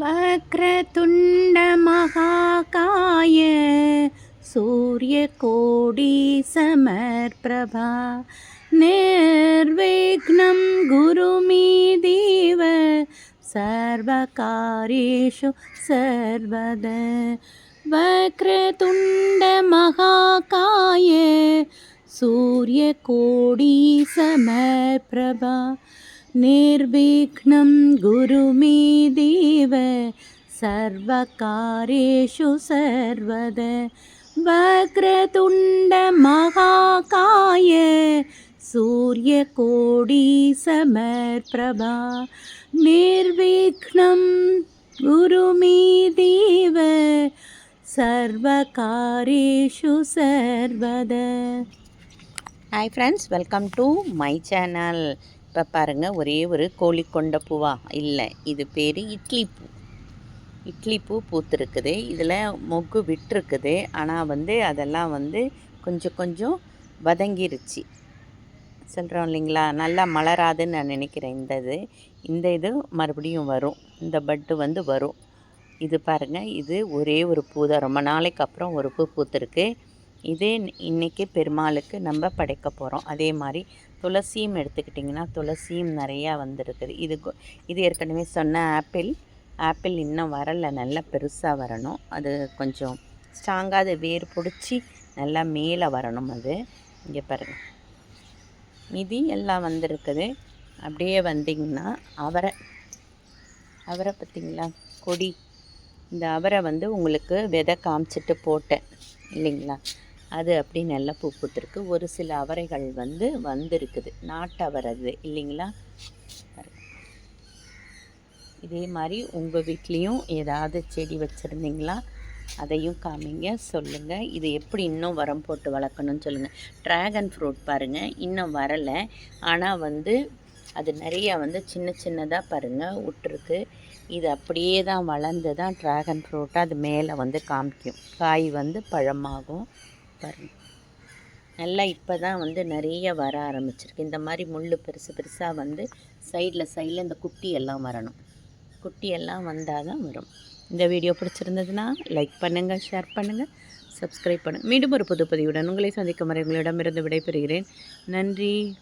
वक्रतुण्डमहाकाय सूर्यकोटिसमर्प्रभा निर्विघ्नं गुरुमीदेव सर्वकार्येषु सर्वदा वक्रतुण्डमहाकाय सूर्यकोटिसमप्रभा निर्विघ्नं गुरु मे देव सर्वकार्येषु सर्वद वक्रतुण्डमहाकाय सूर्यकोटिसमप्रभा निर्विघ्नं गुरु मे देव சர்வகாரேஷு சர்வத hi friends welcome to my channel இப்போ பாருங்கள் ஒரே ஒரு கோழி கொண்ட பூவா? இல்லை இது பேர் இட்லி பூ. இட்லி பூ பூத்துருக்குது. இதில் மொக்கு விட்டுருக்குது. ஆனால் வந்து அதெல்லாம் வந்து கொஞ்சம் கொஞ்சம் வதங்கிருச்சு. சொல்கிறோம் இல்லைங்களா? நல்லா மலராதுன்னு நான் நினைக்கிறேன் இந்த இது. இந்த இது மறுபடியும் வரும். இந்த பட்டு வந்து வரும். இது பாருங்கள் இது ஒரே ஒரு பூ தான். ரொம்ப நாளைக்கு அப்புறம் ஒரு பூ பூத்துருக்கு. இதே இன்றைக்கி பெருமாளுக்கு நம்ம படைக்க போகிறோம் அதே மாதிரி துளசியும் எடுத்துக்கிட்டிங்கன்னா துளசியும் நிறையா வந்திருக்குது. இது இது ஏற்கனவே சொன்ன ஆப்பிள். ஆப்பிள் இன்னும் வரலை. நல்லா பெருசாக வரணும். அது கொஞ்சம் ஸ்ட்ராங்காக அது வேர் பிடிச்சி நல்லா மேலே வரணும் அது. இங்கே பாருங்கள் மிதி எல்லாம் வந்திருக்குது. அப்படியே வந்திங்கன்னா அவரை அவரை பார்த்திங்களா? கொடி. இந்த அவரை வந்து உங்களுக்கு விதை காமிச்சிட்டு போட்டேன். இல்லைங்களா? அது அப்படி நல்லா பூ பூத்துருக்கு. ஒரு சில அவரைகள் வந்து வந்திருக்குது. நாட்டு அது இல்லைங்களா? இதே மாதிரி உங்கள் வீட்லேயும் ஏதாவது செடி வச்சுருந்தீங்களா? அதையும் காமிங்க சொல்லுங்கள் இது எப்படி இன்னும் உரம் போட்டு வளர்க்கணும்னு சொல்லுங்கள் ட்ராகன் ஃப்ரூட் பாருங்கள் இன்னும் வரலை. ஆனால் வந்து அது நிறையா வந்து சின்ன சின்னதாக பாருங்கள் விட்டுருக்கு இது அப்படியே தான் வளர்ந்து தான் ட்ராகன் ஃப்ரூட்டாக அது மேலே வந்து காமிக்கும். காய் வந்து பழமாகும். பாருங்கள் நல்லா இப்போ தான் வந்து நிறைய வர ஆரம்பிச்சிருக்கு. இந்த மாதிரி முள் பெருசு பெருசாக வந்து சைடில் சைடில் இந்த குட்டி எல்லாம் வரணும். குட்டி எல்லாம் வந்தால் தான் வரும். இந்த வீடியோ பிடிச்சிருந்ததுன்னா லைக் பண்ணுங்கள் ஷேர் பண்ணுங்கள் சப்ஸ்கிரைப் பண்ணுங்கள் மீண்டும் ஒரு புது பதிவுடன் உங்களை சந்திக்கும் வரை உங்களிடமிருந்து விடைபெறுகிறேன். நன்றி.